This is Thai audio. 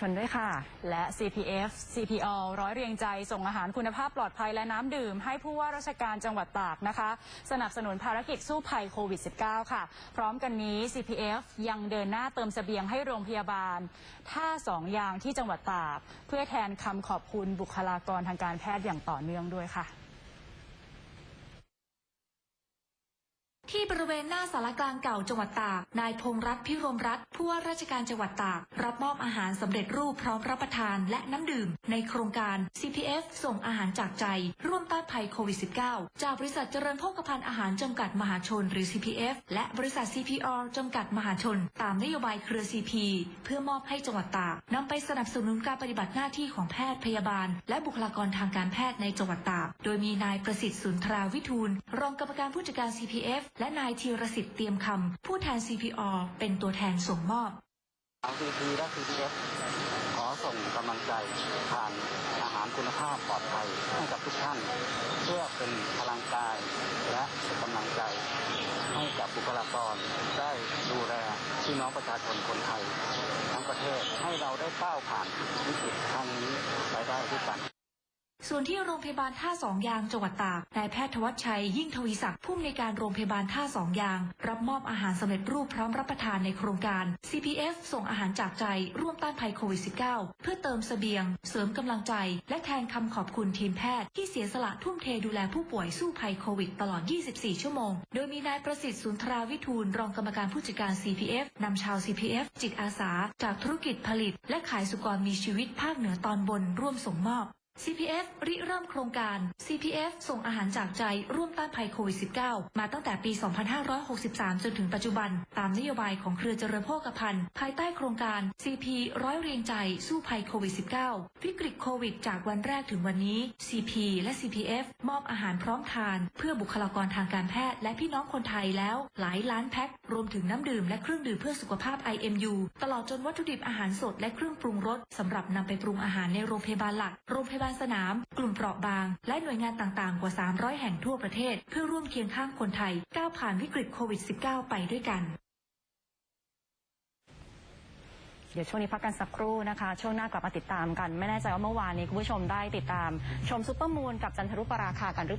ชนด้วยค่ะ และ CPF CPO ร้อยเรียงใจส่งอาหารคุณภาพปลอดภัยและน้ำดื่ม ให้ผู้ว่าราชการจังหวัดตากนะคะ สนับสนุนภารกิจสู้ภัยโควิด -19 ค่ะ พร้อมกันนี้ CPF ยังเดินหน้าเติมเสบียงให้โรงพยาบาล ท่าสองยางที่จังหวัดตาก เพื่อแทนคำขอบคุณบุคลากรทางการแพทย์อย่างต่อเนื่องด้วยค่ะ ที่บริเวณหน้าสารกลางเก่าจังหวัดตาก นายพงษ์รัตน์พิรมรัตน์ผู้ว่าราชการจังหวัดตาก รับมอบอาหารสำเร็จรูปพร้อมรับประทานและน้ำดื่ม ในโครงการ CPF ส่งอาหารจากใจ ร่วมต้านภัยโควิด -19 จากบริษัทเจริญโภคภัณฑ์อาหารจำกัดมหาชนหรือ CPF และบริษัท CPR จำกัดมหาชน ตามนโยบายเครือ CP เพื่อมอบให้จังหวัดตากนำไปสนับสนุนการปฏิบัติหน้าที่ของแพทย์พยาบาล และบุคลากรทางการแพทย์ในจังหวัดตาก โดยมีนายประสิทธิ์สุนทราวิทูลรองกรรมการผู้จัดการ CPF และนายธีรสิทธิ์เตรียมคำผู้แทน CPR เป็นตัวแทนส่งมอบทาง CP และ CPF ขอส่งกำลังใจผ่านอาหารคุณภาพปลอดภัยให้กับทุกท่าน เพื่อเป็นพลังกายและกำลังใจ ให้กับบุคลากรได้ดูแลพี่น้องประชาชนคนไทย ทั้งประเทศให้เราได้ก้าวผ่านวิกฤตครั้งนี้ไปได้ด้วยกัน ส่วนที่โรงพยาบาลท่าสองยางจังหวัดตาก นายแพทย์ธวัชชัยยิ่งทวีศักดิ์ผู้อำนวยการโรงพยาบาลท่าสองยาง รับมอบอาหารสำเร็จรูปพร้อมรับประทานในโครงการ CPF ส่งอาหารจากใจร่วมต้านภัยโควิด -19 เพื่อเติมเสบียง เสริมกำลังใจ และแทนคำขอบคุณทีมแพทย์ที่เสียสละทุ่มเทดูแลผู้ป่วยสู้ภัยโควิดตลอด 24 ชั่วโมง โดยมีนายประสิทธิ์สุนทราวิทูลรองกรรมการผู้จัดการ CPF นำชาว CPF จิตอาสา จากธุรกิจผลิต และขายสุกรมีชีวิตภาคเหนือตอนบนร่วมส่งมอบ CPF ริเริ่มโครงการ CPF ส่งอาหารจากใจร่วมต้านภัยโควิด -19 มาตั้งแต่ปี 2563 จนถึงปัจจุบัน ตามนโยบายของเครือเจริญโภคภัณฑ์ ภายใต้โครงการ CP ร้อยเรียงใจสู้ภัยโควิด -19 วิกฤตโควิด จากวันแรกถึงวันนี้ CP และ CPF มอบอาหารพร้อมทาน เพื่อบุคลากรทางการแพทย์และพี่น้องคนไทยแล้ว หลายล้านแพ็ครวมถึงน้ำดื่มและเครื่องดื่มเพื่อสุขภาพ IMU ตลอดจนวัตถุดิบอาหารสดและเครื่องปรุงรสสำหรับนำไปปรุงอาหารในโรงพยาบาลหลักโรงพยาบาลยาบาลสนาม กลุ่มเปราะบาง และหน่วยงานต่างๆ กว่า 300 แห่งทั่วประเทศ เพื่อร่วมเคียงข้างคนไทยก้าวผ่านวิกฤตโควิด -19 ไปด้วยกัน เดี๋ยวช่วงนี้พักกันสักครู่นะคะ ช่วงหน้ากลับมาติดตามกัน ไม่แน่ใจว่าเมื่อวานนี้คุณผู้ชมได้ติดตาม ชมซุปเปอร์มูนกับจันทรุปราคากันหรือเปล่า